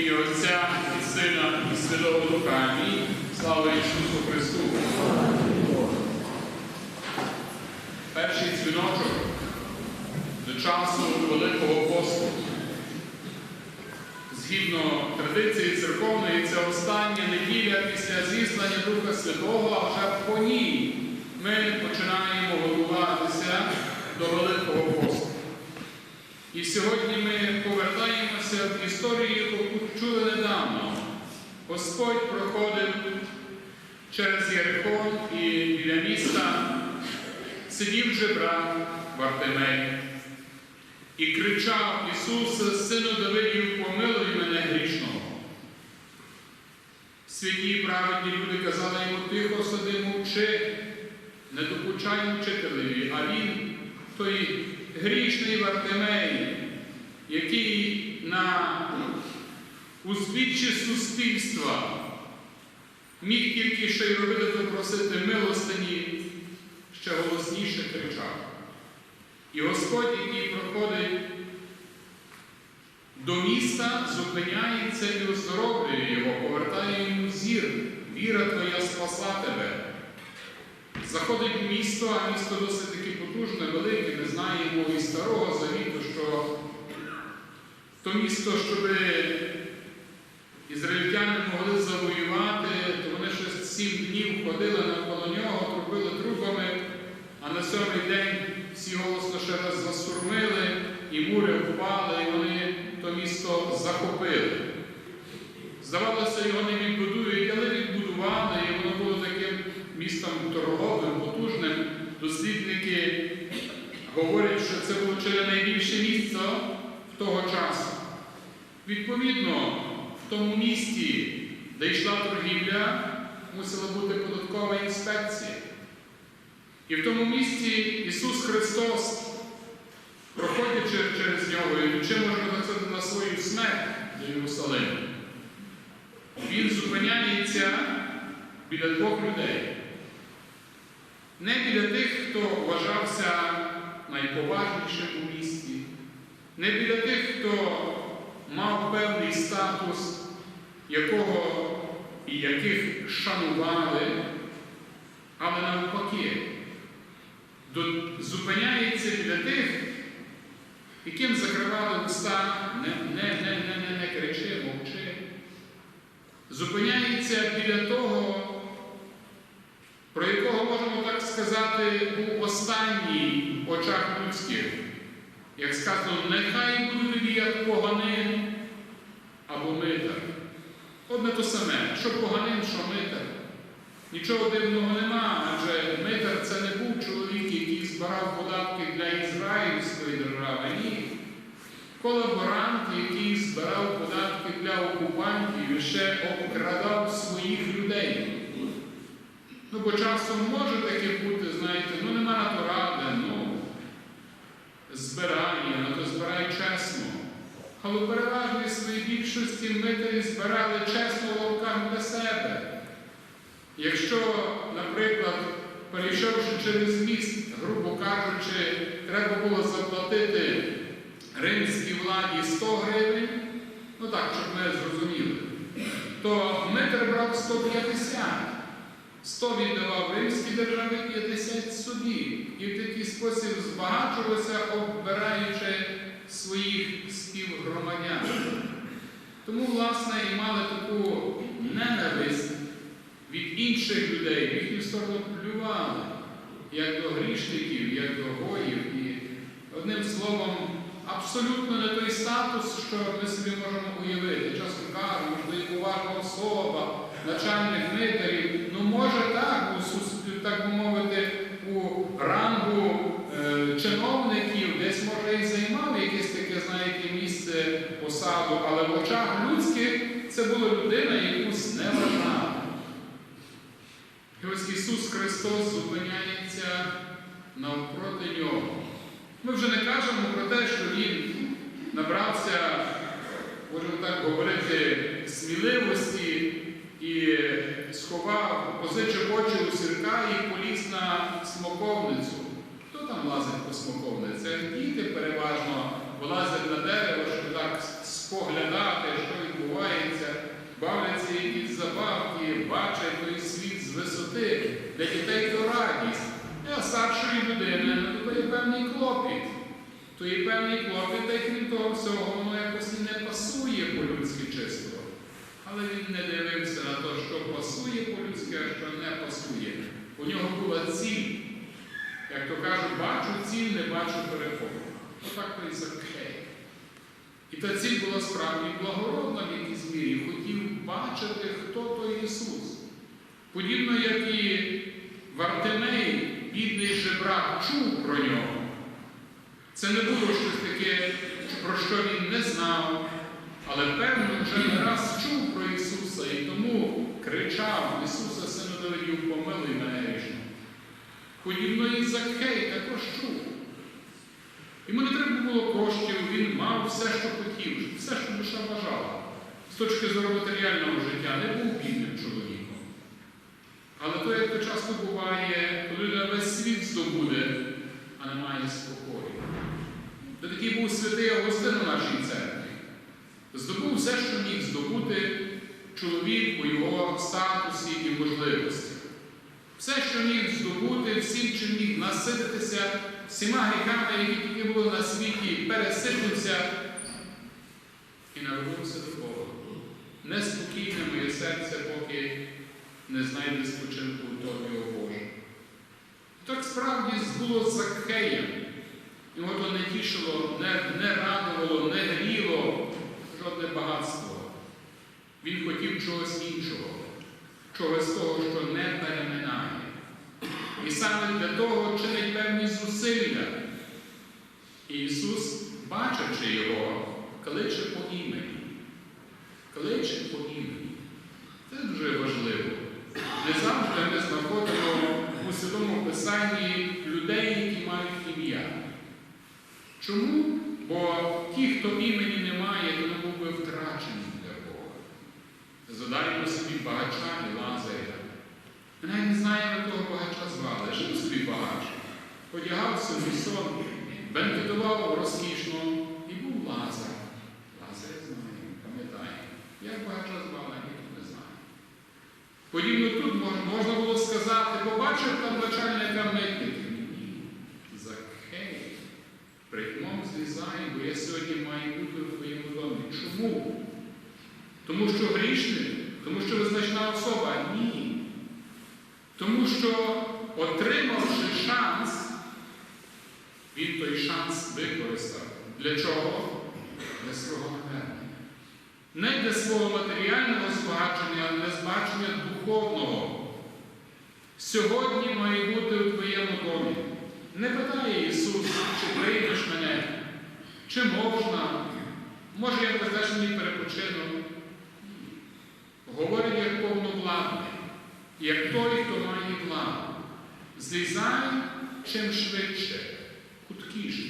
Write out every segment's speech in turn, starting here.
І Отця, і Сина, і Святого Духа. Амінь. Слава Ісусу Христу. Перший дзвіночок до часу Великого посту. Згідно традиції церковної, це остання неділя після зіслання Духа Святого, а вже по ній ми починаємо готуватися до Великого посту. І сьогодні ми повертаємося в історію, яку чули недавно. Господь проходив через Єрихон і біля міста сидів жебрак Вартимей і кричав Ісусе, Сину Давидів, помилуй мене грішного. Святі праведні люди казали йому тихо сиди, мовчи, не докучай вчителеві, а він, той грішний Вартимей, який на узбіччі суспільства міг тільки ще й робити просити милостині, ще голосніше кричав. І Господь, який проходить до міста, зупиняється і оздоровлює його, повертає йому зір. Віра твоя спасла тебе. Заходить в місто, а місто досить таки потужне, велике, ми знаємо і старого завіту, що то місто, щоб ізраїльтяни могли завоювати, то вони ще сім днів ходили навколо нього, трубили трубами, а на сьомий день всі голосно ще раз засурмили, і мури впали, і вони то місто захопили. Здавалося, його не відбудують, але відбудували, і воно було таким містом торговим, потужним. Дослідники говорять, що це було чи не найбільше місто в того часу. Відповідно, в тому місті, де йшла торгівля, мусила бути податкова інспекція. І в тому місті Ісус Христос, проходячи через нього, ідучи, можна сказати, на свою смерть до Єрусалиму, Він зупиняється біля двох людей. Не біля тих, хто вважався найповажнішим у місті, не біля тих, хто мав певний статус, якого і яких шанували, але навпаки, зупиняється біля тих, яким закривали уста, не, не, не, не, не, не кричи, мовчи. Зупиняється біля того, про якого можемо так сказати, був останній в очах людських. Як сказано, нехай тобі як поганин або митар. Одне то саме, що поганин, що митар. Нічого дивного нема, адже митар це не був чоловік, який збирав податки для ізраїльської держави. Ні. Колаборант, який збирав податки для окупантів і ще обкрадав своїх людей. Ну, бо часом може таке бути, знаєте, ну нема на то ради, ну збирання, на то збирай чесно. Але в переважній своїй більшості митарі збирали чесно в для себе. Якщо, наприклад, перейшовши через міст, грубо кажучи, треба було заплатити римській владі 100 гривень, ну так, щоб ми зрозуміли, то митр брав 150. 100 віддавав римській державі, 50 собі. І в такий спосіб збагачувався, оббираючи своїх співгромадян. Тому, власне, і мали таку ненависть від інших людей, їхню сторону плювали, як до грішників, як до гоїв. І одним словом, абсолютно не той статус, що ми собі можемо уявити. Часом кажемо, що є поважна особа, начальник митарів. Ну, може так, так би мовити, у рангу е, чиновників, десь може і займав якесь таке, знаєте, місце посаду, але в очах людських це була людина, яку не вважали. І ось Ісус Христос зупиняється навпроти нього. Ми вже не кажемо про те, що Він набрався, можемо так говорити, сміливості і сховав, позичив очі у сірка і поліз на смоковницю. Хто там лазить по смоковниці? Діти переважно вилазять на дерево, щоб так споглядати, що відбувається, бавляться якісь забавки, бачать той світ з висоти. Для дітей то радість. А старшої людини то є певний клопіт. То є певний клопіт, та й крім того всього, воно якось і не пасує по-людськи чисто. Але він не дивився на те, що пасує по-людськи, а що не пасує. У нього була ціль. Як то кажуть, бачу ціль, не бачу переходу. Отак то і Закхей. І та ціль була справді благородна в якійсь мірі. Хотів бачити, хто той Ісус. Подібно, як і Вартимей, бідний жебрак, чув про нього. Це не було щось таке, про що він не знав, але певно вже не раз чув про Ісуса і тому кричав Ісуса, сину Давидів, помилуй мене грішно. Подібно і Закхей також чув. Йому не треба було коштів, він мав все, що хотів, все, що душа бажала. З точки зору матеріального життя не був бідним чоловіком. Але то, як то часто буває, коли людина весь світ здобуде, а не має спокою. Де такий був святий Августин у нашій церкві. Здобув все, що міг здобути чоловік у його статусі і можливості. Все, що міг здобути, всім, чим міг насититися, всіма гріхами, які тільки були на світі, пересипнувся і навернувся до Бога. Неспокійне моє серце, поки не знайде спочинку у тобі, о Боже. Так справді було з Закхеєм. Його то не тішило, не, не радувало, не гріло жодне багатство. Він хотів чогось іншого, чогось того, що не переминає. І саме для того чинить певні зусилля. І Ісус, бачачи його, кличе по імені. Кличе по імені. Це дуже важливо. Не завжди ми знаходимо у Святому Писанні людей, які мають ім'я. Чому? Бо ті, хто імені не має, то не був би втрачений. Задаймо собі багача і Лазаря. Навіть не знаємо, того багача звали. Жив собі багач, одягав собі сон, бенкетував розкішно і був Лазар. Лазар знаємо, пам'ятаємо. Як багача звали, ніхто не знає. Подібно тут можна було сказати, побачив там начальника митників. Ні. Закхей. Прикмом злізай, бо я сьогодні маю бути в твоєму домі. Чому? Тому що грішник? Тому що визначна особа? Ні. Тому що, отримавши шанс, він той шанс використав. Для чого? Для свого навернення. Не для свого матеріального збагачення, а для збагачення духовного. Сьогодні має бути у твоєму домі. Не питає Ісус, чи приймеш мене, чи можна, може я призначений перепочину. Говорить як повновладний, як той, хто має владу. Злізай чим швидше, хуткіше,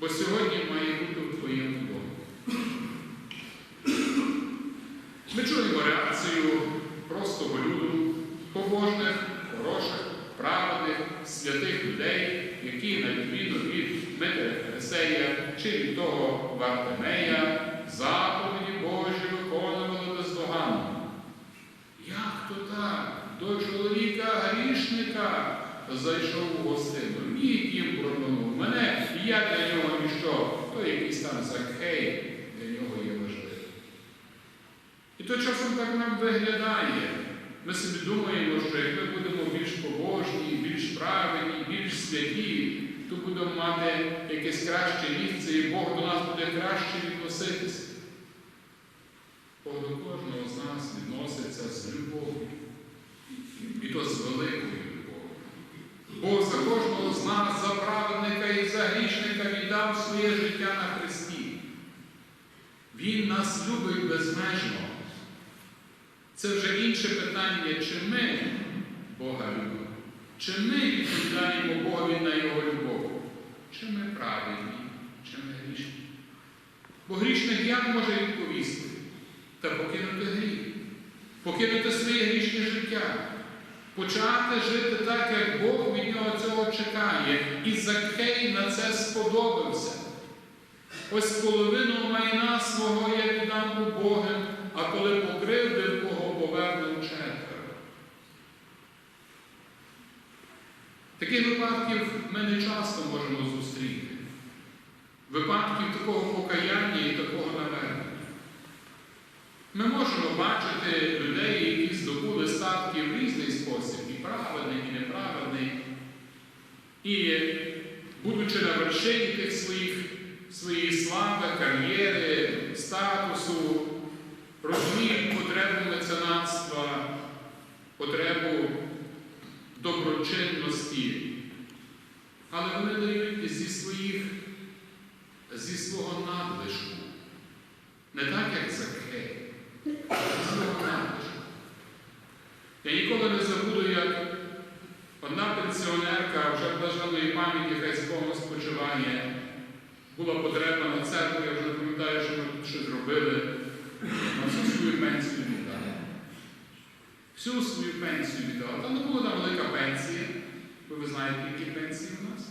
бо сьогодні має бути у твоєму домі. Ми чуємо реакцію простого люду, побожних, хороших, праведних, святих людей, які, на відміну від Дмитрия Фарисея чи від того Вартемея, заповіді Божі виконували то так? До чоловіка грішника зайшов у гостину. Мій дім проминув мене, і я для нього ніщо, то якийсь там Закхей для нього є важливий. І то часом так нам виглядає. Ми собі думаємо, що як ми будемо більш побожні, більш правильні, більш святі, то будемо мати якесь краще місце, і Бог до нас буде краще відноситися. Бог до кожного з нас відноситься з любов'ю. То з великою любов'ю. Бог за кожного з нас, за праведника і за грішника віддав своє життя на Христі. Він нас любить безмежно. Це вже інше питання, чи ми Бога любимо, чи ми відповідаємо Богові на Його любов, чи ми правильні, чи ми грішні. Бо грішник як може відповісти? Та покинути гріх, покинути своє грішне життя, почати жити так, як Бог від нього цього чекає. І Закхей на це сподобався. ось половину майна свого я віддам у Богом, а коли покривдив кого поверну четверо. Таких випадків ми не часто можемо зустріти. Випадків такого покаяння і такого навернення. Ми можемо бачити людей, які здобули статки в різний спосіб, і праведний, і неправедний. І, будучи на вершині тих своїх, своєї слави, кар'єри, статусу, розуміють потребу меценатства, потребу доброчинності. Але вони дають зі своїх, зі свого надлишку. Не так, як Закхей, а зі свого надлишку. Я ніколи не забуду, як одна пенсіонерка вже блаженої пам'яті, хай Богом спочивання, була потреба на церкву, я вже пам'ятаю, що ми тут щось робили, на всю свою пенсію віддала. Всю свою пенсію віддала. Там не була там велика пенсія, бо ви знаєте, які пенсії у нас.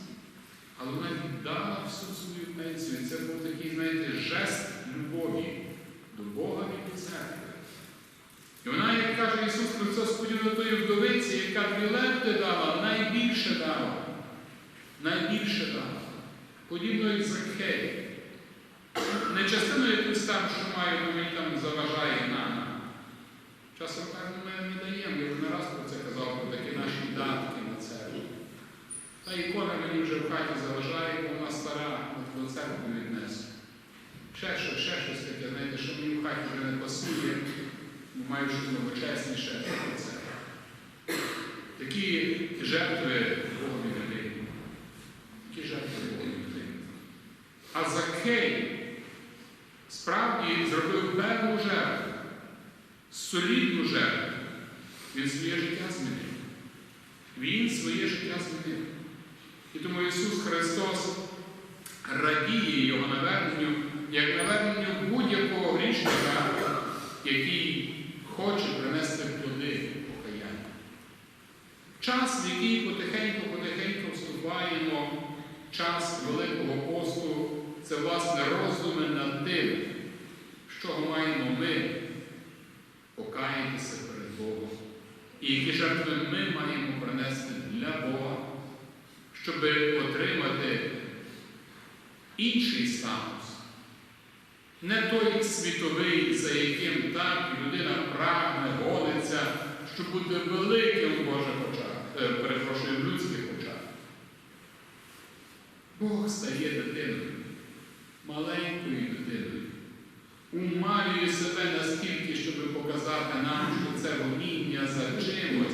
Але вона віддала всю свою пенсію. Це був такий, знаєте, жест любові до Бога і до церкви. І вона, як каже Ісус Христос, подібно тої вдовиці, яка дві лепти дала, найбільше дала. Найбільше дала. Подібно як Закхей. Не частину якусь там, що бо мені там заважає нами. Часом так ми не даємо. Я вже не раз про це казав, про такі наші датки на церкву. Та ікона мені вже в хаті заважає, бо вона стара, от до церкви віднесу. Ще щось, ще щось таке, знаєте, що мені в хаті вже не бо маю щось новочесніше про це. Такі жертви не дають. Такі жертви не дають. А Закхей справді зробив певну жертву, солідну жертву. Він своє життя змінив. Він своє життя змінив. І тому Ісус Христос радіє Його наверненню, як наверненню будь-якого грішника, який хоче принести плоди покаяння. Час, в який потихеньку-потихеньку вступаємо, час Великого посту, це власне роздуми над тим, що маємо ми покаятися перед Богом. І які жертви ми маємо принести для Бога, щоб отримати інший статус. Не той світовий, за яким так людина прагне, гониться, щоб бути великим в Божих очах, е, перепрошую, в людських очах. Бог стає дитиною, маленькою дитиною, умалює себе настільки, щоб показати нам, що це гоніння за чимось,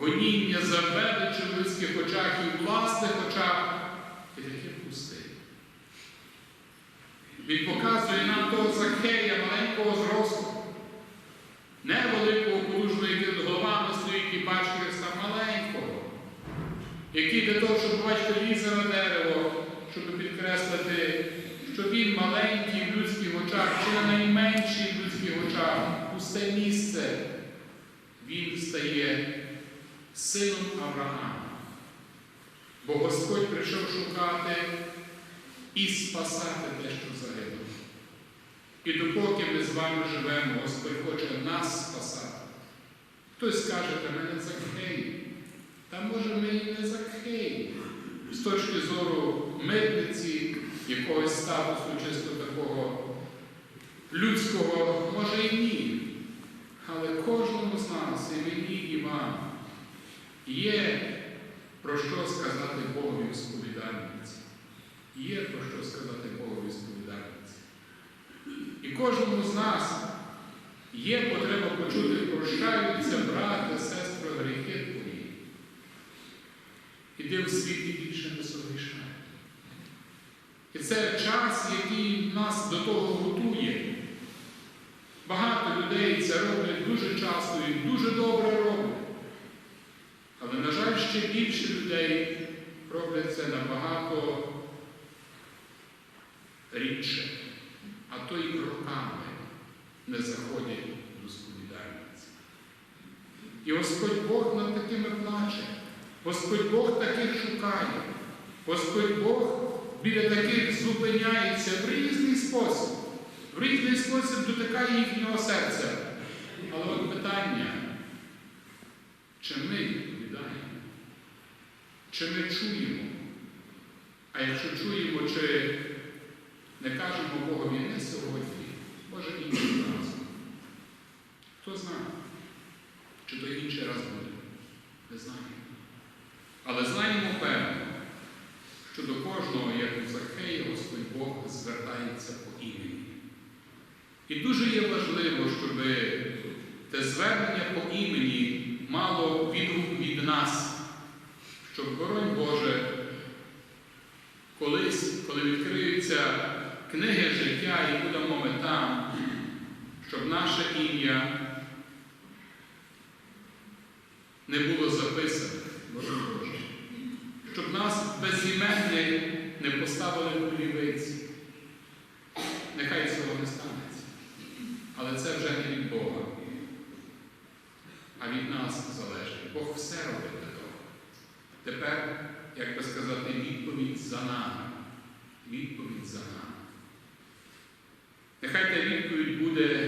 гоніння за величі в людських очах і власних очах. Він показує нам того Захея маленького зросту, не великого потужного, який над головами стоїть і бачить Христа маленького, який для того, щоб батько лізе на дерево, щоб підкреслити, що він маленький в людських очах, чи найменший в людських очах, пусте місце, він стає сином Авраама. Бо Господь прийшов шукати і спасати те, що загинуло. І допоки ми з вами живемо, Господь хоче нас спасати. Хтось скаже, та мене Закхей. Та може ми і не Закхей. З точки зору митниці, якогось статусу чисто такого людського, може і ні. Але кожному з нас, і мені, і вам, є про що сказати Богові в сповідальниці. Є про що сказати Богові в сповідальниці. І кожному з нас є потреба почути, прощаються брати, сестри, гріхи твої. Іди в світ і більше не согрішай. І це час, який нас до того готує. Багато людей це роблять дуже часто і дуже добре роблять. Але, на жаль, ще більше людей роблять це набагато рідше, а то й роками не заходять до сповідальниці. І Господь Бог над такими плаче, Господь Бог таких шукає, Господь Бог біля таких зупиняється в різний спосіб, в різний спосіб дотикає їхнього серця. Але от питання, чи ми відповідаємо? Чи ми чуємо? А якщо чуємо, чи не кажемо Богові не сьогодні, може іншим разом? Хто знає? Чи то інший раз буде? Не знаємо. Але знаємо певно, що до кожного, як у Захея, Господь Бог звертається по імені. І дуже є важливо, щоб те звернення по імені мало відгук від нас, щоб, боронь Боже, колись, коли відкриються книги життя і будемо ми там, щоб наше ім'я не було записане, Боже Боже, щоб нас безіменних не поставили в лівиці. Нехай цього не станеться. Але це вже не від Бога, а від нас залежить. Бог все робить для того. Тепер, як би сказати, відповідь за нами. Відповідь за нами. Нехай